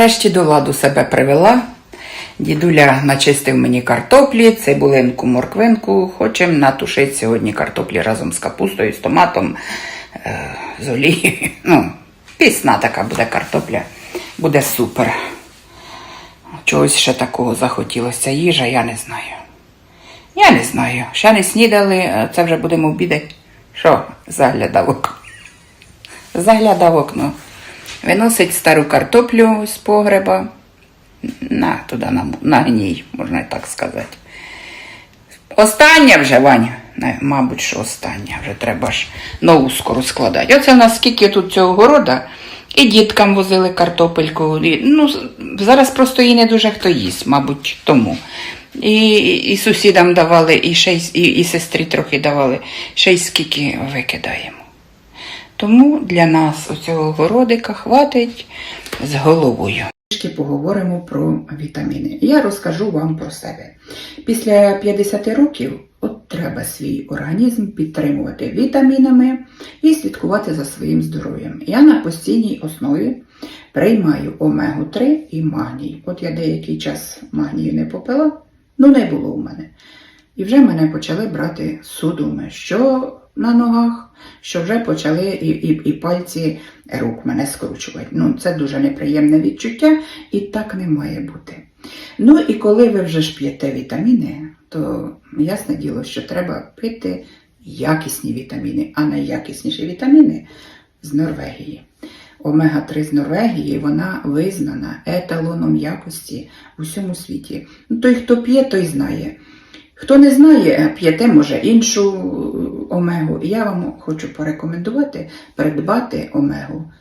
Нарешті до ладу себе привела. Дідуля начистив мені картоплі, цибулинку, морквинку. Хочемо натушити сьогодні картоплі разом з капустою, з томатом, е, з олією. Ну, пісна така буде картопля. Буде супер. Чогось ще такого захотілося їжа, я не знаю. Я не знаю. Ще не снідали, це вже будемо обідати. Що? Заглядав окно. Заглядав окно. Виносить стару картоплю з погреба. На, туди на, на гній, можна так сказати. Остання вже, Ваня. Не, Мабуть, що остання. Вже треба ж нову скоро складати. Оце в нас скільки тут цього города. І діткам возили картопельку. І, ну, зараз просто її не дуже хто їсть, мабуть, тому. І, і сусідам давали, і, ще і, і сестрі трохи давали, ще й скільки викидаємо. Тому для нас оцього городика хватить з головою. Трішки поговоримо про вітаміни. Я розкажу вам про себе. Після 50 років от треба свій організм підтримувати вітамінами і слідкувати за своїм здоров'ям. Я на постійній основі приймаю омегу-3 і магній. От я деякий час магнію не попила, ну не було у мене. І вже мене почали брати судоми, що на ногах, що вже почали і, і, і пальці рук мене скручувати. Ну, це дуже неприємне відчуття, і так не має бути. Ну і коли ви вже ж п'єте вітаміни, то ясне діло, що треба пити якісні вітаміни, а найякісніші вітаміни з Норвегії. Омега-3 з Норвегії, вона визнана еталоном якості у всьому світі. Ну, той, хто п'є, той знає. Хто не знає, п'єте, може, іншу омегу. Я вам хочу порекомендувати придбати омегу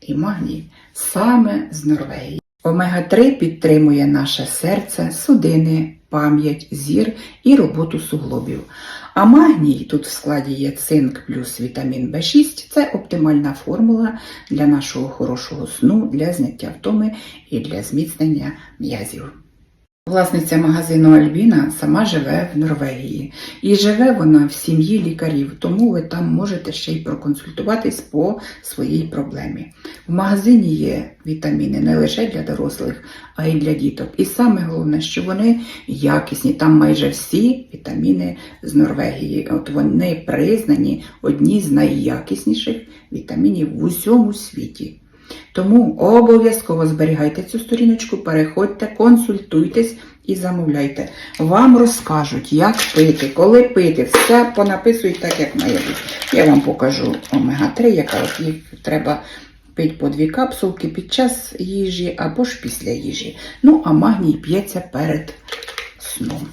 і магній саме з Норвегії. Омега-3 підтримує наше серце, судини, пам'ять, зір і роботу суглобів. А магній тут в складі є цинк плюс вітамін В6 це оптимальна формула для нашого хорошого сну, для зняття втоми і для зміцнення м'язів. Власниця магазину Альбіна сама живе в Норвегії і живе вона в сім'ї лікарів, тому ви там можете ще й проконсультуватись по своїй проблемі. В магазині є вітаміни не лише для дорослих, а й для діток. І саме головне, що вони якісні. Там майже всі вітаміни з Норвегії. От вони признані одні з найякісніших вітамінів в усьому світі. Тому обов'язково зберігайте цю сторіночку, переходьте, консультуйтесь і замовляйте. Вам розкажуть, як пити, коли пити, все понаписують так, як має бути. Я вам покажу омега-3, яка от їх треба пити по дві капсулки під час їжі або ж після їжі. Ну, а магній п'ється перед сном.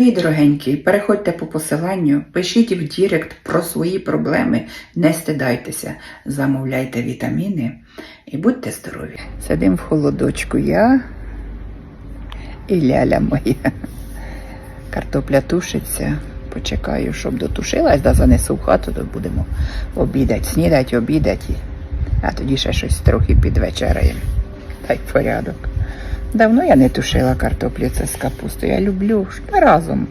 Мої дорогенькі, переходьте по посиланню, пишіть в Дірект про свої проблеми, не стидайтеся, замовляйте вітаміни і будьте здорові. Сидим в холодочку я і ляля моя. Картопля тушиться. Почекаю, щоб дотушилась, да занесу в хату, то будемо обідати, снідати, обідати. А тоді ще щось трохи підвечеряємо. Та й порядок. Давно я не тушила картоплю це з капустою. Я люблю разом.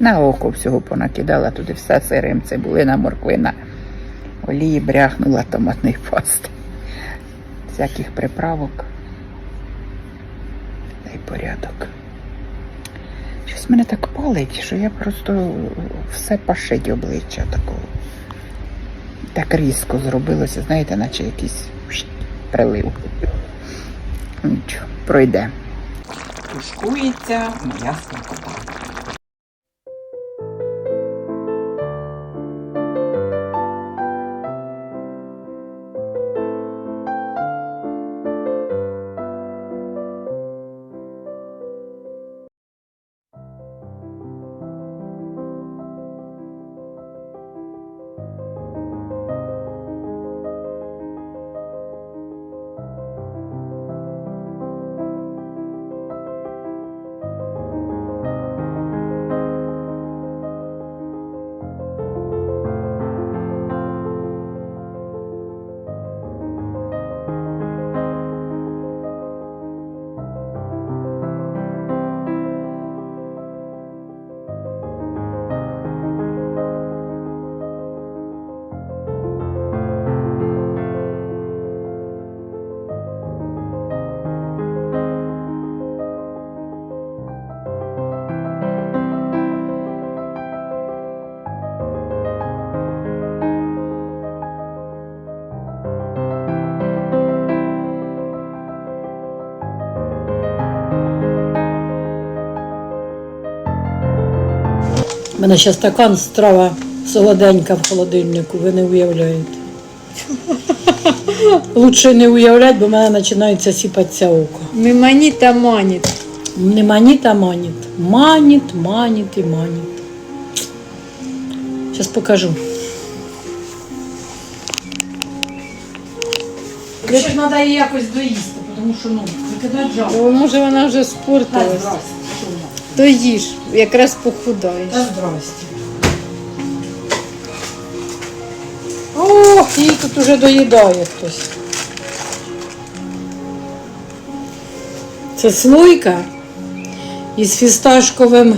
На око всього понакидала туди все сирим, цибулина, морквина, олії бряхнула томатної пасти. Всяких приправок. Й порядок. Щось мене так палить, що я просто все пашить обличчя такого. Так різко зробилося, знаєте, наче якийсь прилив. Нічого, пройде. Тушкується моя смакота. Мене ще стакан страва солоденька в холодильнику, ви не уявляєте. Лучше не уявляти, бо в мене починається сіпатися око. Не манит, а манит. Не маніт, а маніт. Маніт, маніт і маніт. Зараз покажу. Ще ж треба її якось доїсти, тому що ну, викидати жалко. О, може вона вже спортилась. То їж, якраз похудаєш. Та здрасте. Ох, її тут уже доїдає хтось. Це слойка із фісташковим,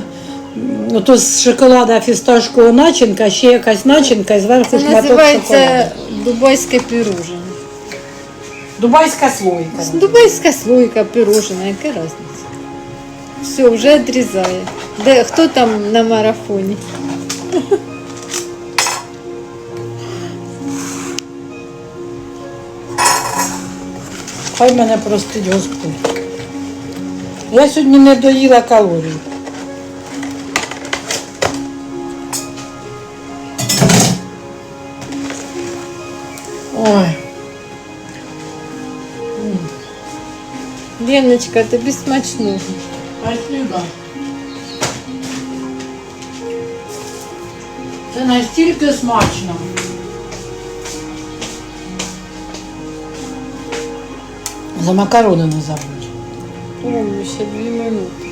м, ото з шоколада фісташкова начинка, ще якась начинка і зверху Це шматок називається дубайське пірожне. Дубайська слойка. Дубайська слойка, пірожна, яка різниця? Все, вже відрізає. Де, хто там на марафоні? Хай мене простить Господь. Я сьогодні не доїла калорій. Ой. Леночка, тобі смачно. Спасибо. Це настільки смачно. За макарони не забудь. Помню, ще дві минути.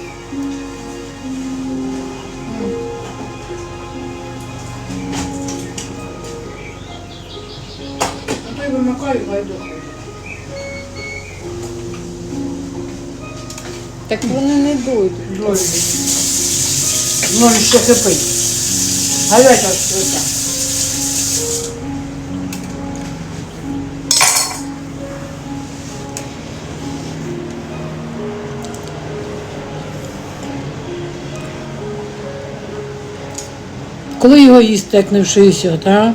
А то й вимикаю, гайду. Так вони не дойдуть. Ну, ще кипить. Гаряча швидка. Коли його їсти, як не в 60, а?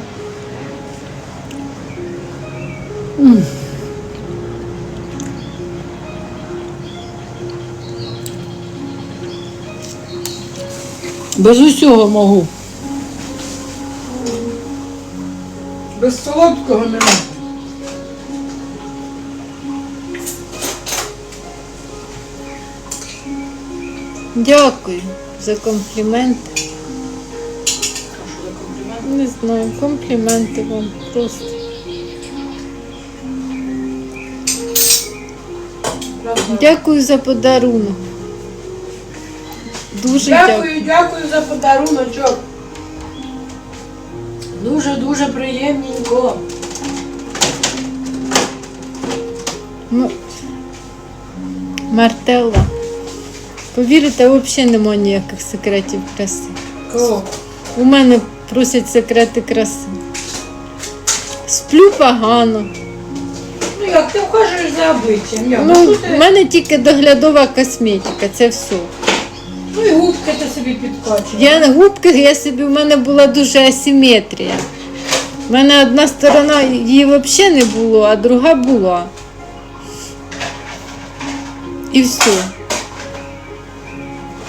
М. Без усього можу. Без солодкого не можу. Дякую за компліменти. Не знаю, компліменти вам просто. Дякую за подарунок. Дуже дякую. Дякую, дякую за подаруночок. Дуже-дуже приємненько. М- Мартелла. Повірите, взагалі немає ніяких секретів краси. Кого? У мене просять секрети краси. Сплю погано. Ну як ти вхажуєш за обличчям? Ну, Ну, в мене тільки доглядова косметика, це все. Ну і губки ти собі підкачуєш. Я на губках, я собі, у мене була дуже асиметрія. У мене одна сторона її взагалі не було, а друга була. І все.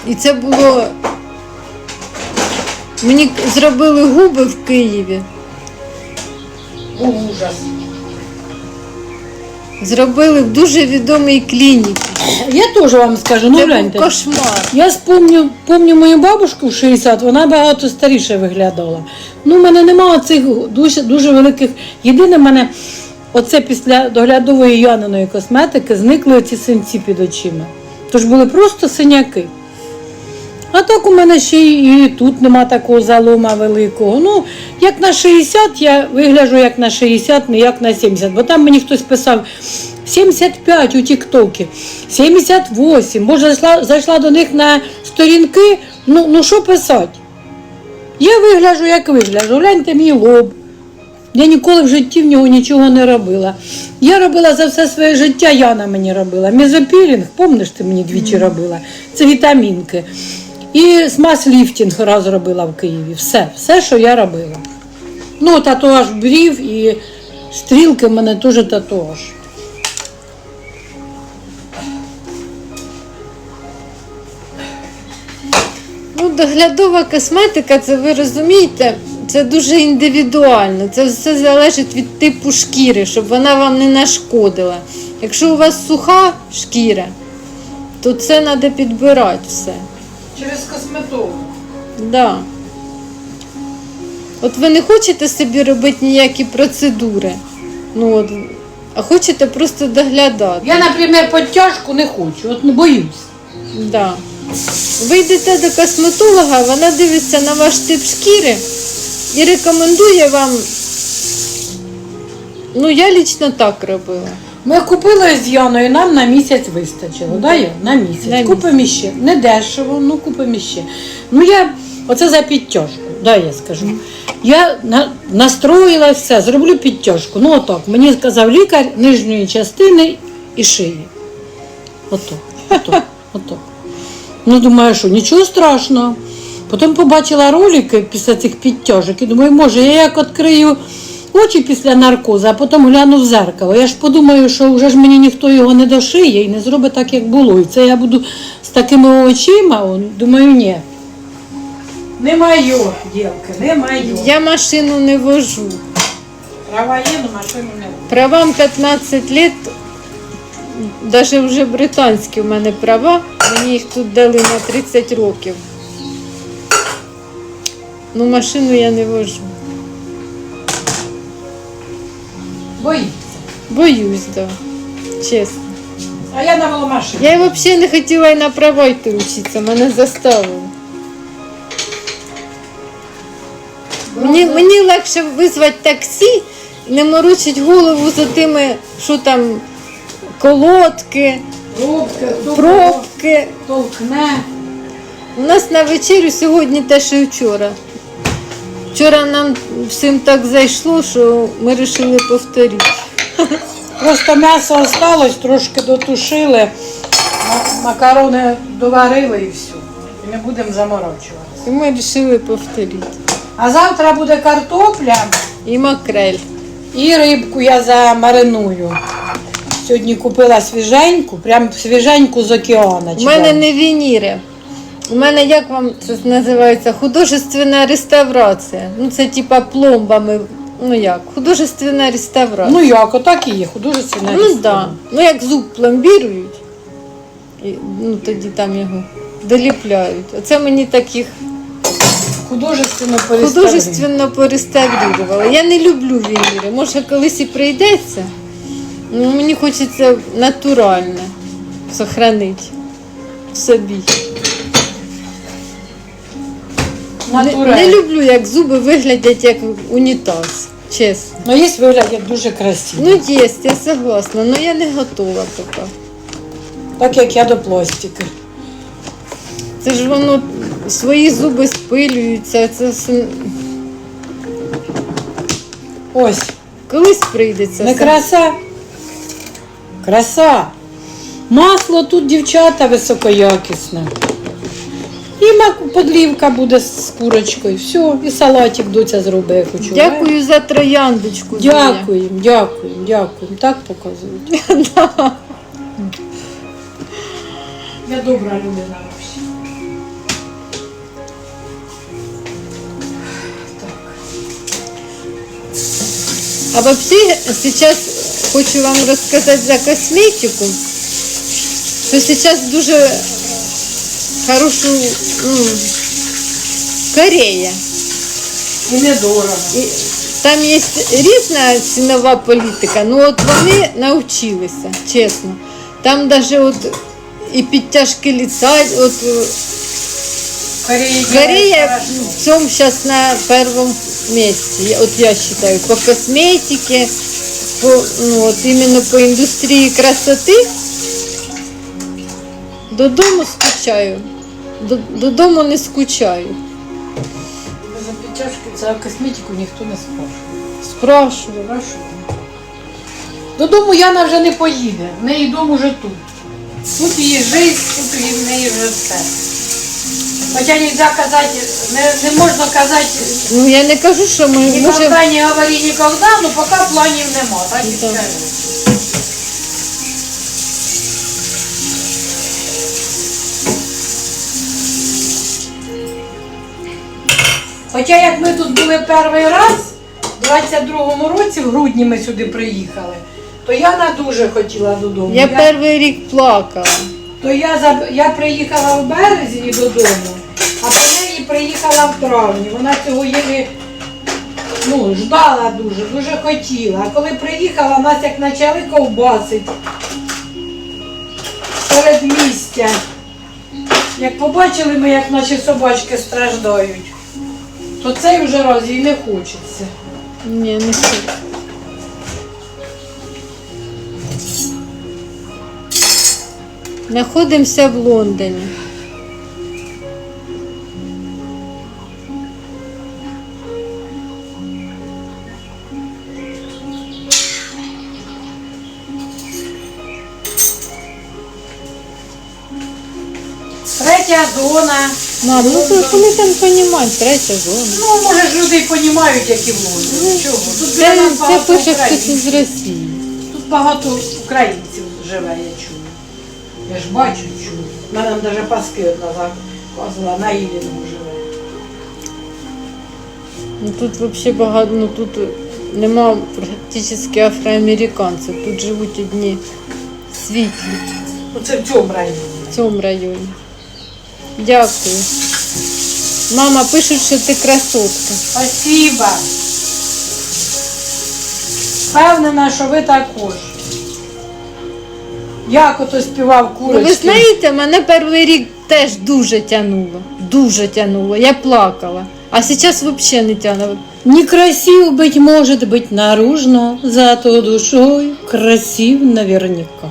І це було. Мені зробили губи в Києві. О, ужас. Зробили в дуже відомій клініці. Я теж вам скажу, ну це гляньте. кошмар. Я спомню, помню мою бабушку в 60, вона багато старіше виглядала. Ну, в мене немає цих дуже, дуже великих. Єдине в мене, оце після доглядової Яниної косметики зникли ці синці під очима. Тож були просто синяки. А так у мене ще і тут нема такого залома великого. Ну, як на 60, я вигляджу як на 60, не як на 70. Бо там мені хтось писав 75 у Тіктокі, 78. Може, зайшла, зайшла до них на сторінки. Ну, ну що писати? Я вигляджу, як вигляджу. Гляньте мій лоб. Я ніколи в житті в нього нічого не робила. Я робила за все своє життя, Яна мені робила. Мезопілінг, помниш, ти мені двічі робила. Це вітамінки. І смаз-ліфтінг раз робила в Києві. Все, все, що я робила. Ну, татуаж брів і стрілки в мене теж татуаж. Ну, доглядова косметика, це ви розумієте, це дуже індивідуально. Це все залежить від типу шкіри, щоб вона вам не нашкодила. Якщо у вас суха шкіра, то це треба підбирати все. Через косметологу. Да. От ви не хочете собі робити ніякі процедури, ну, от, а хочете просто доглядати. Я, наприклад, підтяжку не хочу, от не боюсь. Да. Ви йдете до косметолога, вона дивиться на ваш тип шкіри і рекомендує вам. Ну, я лічно так робила. Ми купили з Яною, нам на місяць вистачило, да, Ян? На місяць. На купимо ще. Не дешево, ну купимо ще. Ну я, оце за підтяжку, да, я скажу. Я на, настроїла все, зроблю підтяжку. Ну отак, мені сказав лікар нижньої частини і шиї. Отак, отак, отак. Ну думаю, що нічого страшного. Потім побачила ролики після цих підтяжок і думаю, може, я як відкрию очі після наркозу, а потім гляну в зеркало. Я ж подумаю, що вже ж мені ніхто його не дошиє і не зробить так, як було. І це я буду з такими очима, думаю, ні. Не моє, дівки, не моє. Я машину не вожу. Права є, але машину не вожу. Правам 15 лет, навіть вже британські в мене права, мені їх тут дали на 30 років. Ну, машину я не вожу. Боїться. Боюсь, да. Чесно. А я на веломашині. Я взагалі не хотіла і на права йти вчитися, мене заставили. Мені, мені легше визвати таксі, не морочить голову за тими, що там колодки, Пробки, хто пробки. толкне. У нас на вечерю сьогодні те, що і вчора. Вчора нам всім так зайшло, що ми вирішили повторити. Просто м'ясо осталось, трошки дотушили, макарони доварили і все. І не будемо заморочуватися. І ми вирішили повторити. А завтра буде картопля І макрель. і рибку я замариную. Сьогодні купила свіженьку, прям свіженьку з океана. У мене не вініри. У мене як вам це називається? Художественна реставрація. Ну це типа пломбами. Ну як? Художественна реставрація. Ну як, отак і є, художественна Ну реставрація. да. Ну як зуб пломбірують, і, ну тоді там його доліпляють. Оце мені таких Художественно художественно. Я не люблю вініри. Може колись і прийдеться. Ну, мені хочеться натуральне сохранити в собі. Не, не люблю, як зуби виглядять як унітаз. Чесно. Ну є вигляд як дуже красиво. Ну, є, я согласна, але я не готова поки. Так як я до пластики. Це ж воно свої зуби спилюються. Це все... Ось, колись прийдеться. не все. краса. Краса. Масло тут дівчата високоякісне. І подлівка буде з курочкою. Все, і салатик доця зробить, я хочу. Дякую за трояндочку. Зоя. Дякуємо, дякуємо, дякуємо. Так показують. Я добра людина взагалі. А вообще сейчас хочу вам рассказать за косметику, что сейчас дуже хорошу ну, Корея. І недорого. І там є різна цінова політика, ну от вони навчилися, чесно. Там навіть от і підтяжки ліца, от е, Корея, Корея в цьому зараз на першому місці. Я- От я вважаю, по косметике, по, ну, от іменно по індустрії красоти. Додому скучаю. Додому не скучаю. За підтяжки за косметику ніхто не спрашує. Спрашую. Спрашує. Додому Яна вже не поїде. В неї дом уже тут. Тут її життя, тут її в неї вже все. Хоча не казати, не, не можна казати, Ну я не кажу, що ми може. ніколи не говори ніколи, але поки планів нема, так і Да. Хоча як ми тут були перший раз, в 22-му році, в грудні ми сюди приїхали, то Яна дуже хотіла додому. Я перший рік плакала. То я, я приїхала в березні додому, а до неї приїхала в травні. Вона цього єлі ну, ждала дуже, дуже хотіла. А коли приїхала, нас як почали ковбасить серед містя. Як побачили ми, як наші собачки страждають, то цей вже раз їй не хочеться. Ні, не хочу. Знаходимося в Лондоні. Третя зона. Мам, ну то коли там понімають, третя зона. Ну, може ж люди й понімають, які в Лондоні. Чого? Тут біля Це, нас це багато пише хтось українців. із Росії. Тут багато українців живе, я чую. Я ж бачу, чую. У мене навіть паски одна заказувала, на Ілінгу живе. Ну тут взагалі багато, ну тут нема практично афроамериканців. Тут живуть одні світлі Оце в цьому районі. в цьому районі. Дякую. Мама пишуть, що ти красотка. Спасибо. Впевнена, що ви також. Як ото співав Ну, курочки. ви знаєте, мене перший рік теж дуже тянуло. Дуже тянуло. Я плакала. А зараз взагалі не тягне. Некрасив, быть может быть, наружно, зато душой красив наверняка.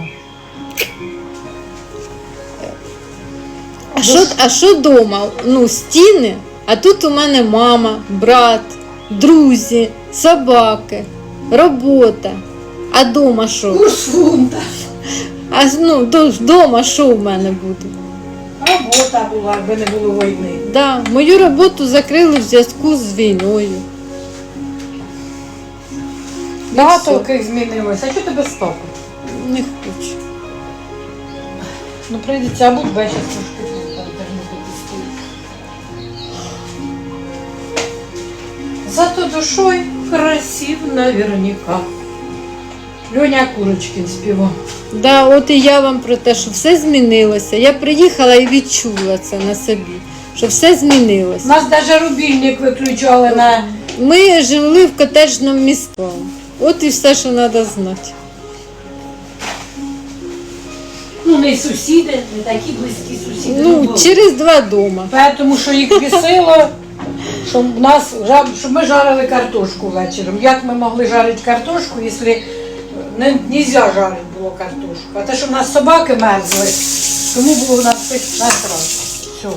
А що, а що дома? Ну, стіни, а тут у мене мама, брат, друзі, собаки, робота. А дома що? Курс фунта. А ну, до- дома що в мене буде? Робота була, якби не було війни. Да, мою роботу закрили в зв'язку з війною. Багато все. яких змінилося. А що тебе стопить? Не хочу. Ну прийдеться або тебе Зато душой красив наверняка. Льоня Курочкин співав. Да, от і я вам про те, що все змінилося. Я приїхала і відчула це на собі, що все У змінилося. нас навіть рубільник виключали на Ми жили в котеджному місті. От і все, що треба знати. ну не сусіди, не такі близькі сусіди. Ну, були. через два дома. Тому що їх бісило, щоб нас жа- щоб ми жарили картошку вечором. Як ми могли жарити картошку, якщо не можна жарити було картошку? А те, що в нас собаки мерзли, тому було в нас. Все.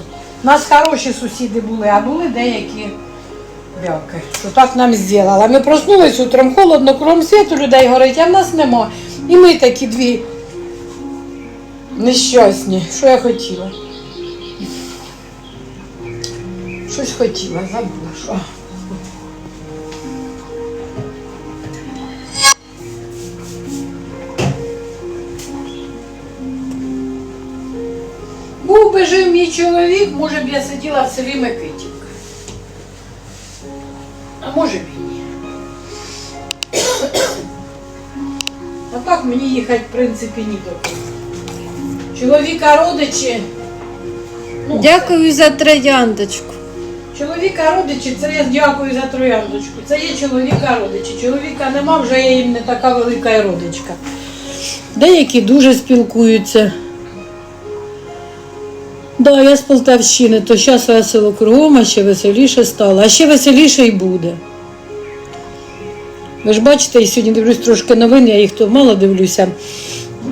У нас хороші сусіди були, а були деякі бяки. Що так нам зробили. Ми проснулись утром, холодно, кром світу людей горить, а в нас нема. І ми такі дві нещасні. Що я хотіла? Щось хотіла, забула, що. Був би жив мій чоловік, може б я сиділа в селі Микитівка. А може б і ні. А так мені їхати, в принципі, ні до. Чоловіка родичі. ну, Дякую за трояндочку. Чоловіка родичі, це я дякую за трояндочку. Це є чоловіка родичі. Чоловіка нема, вже я їм не така велика і родичка. Деякі дуже спілкуються. Да, я з Полтавщини, то зараз весело кругом, а ще веселіше стало, а ще веселіше й буде. Ви ж бачите, я сьогодні дивлюсь трошки новин, я їх то мало дивлюся,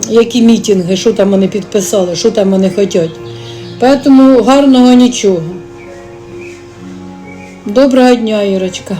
які мітинги, що там вони підписали, що там вони хочуть. Тому гарного нічого. Доброго дня, Ірочка.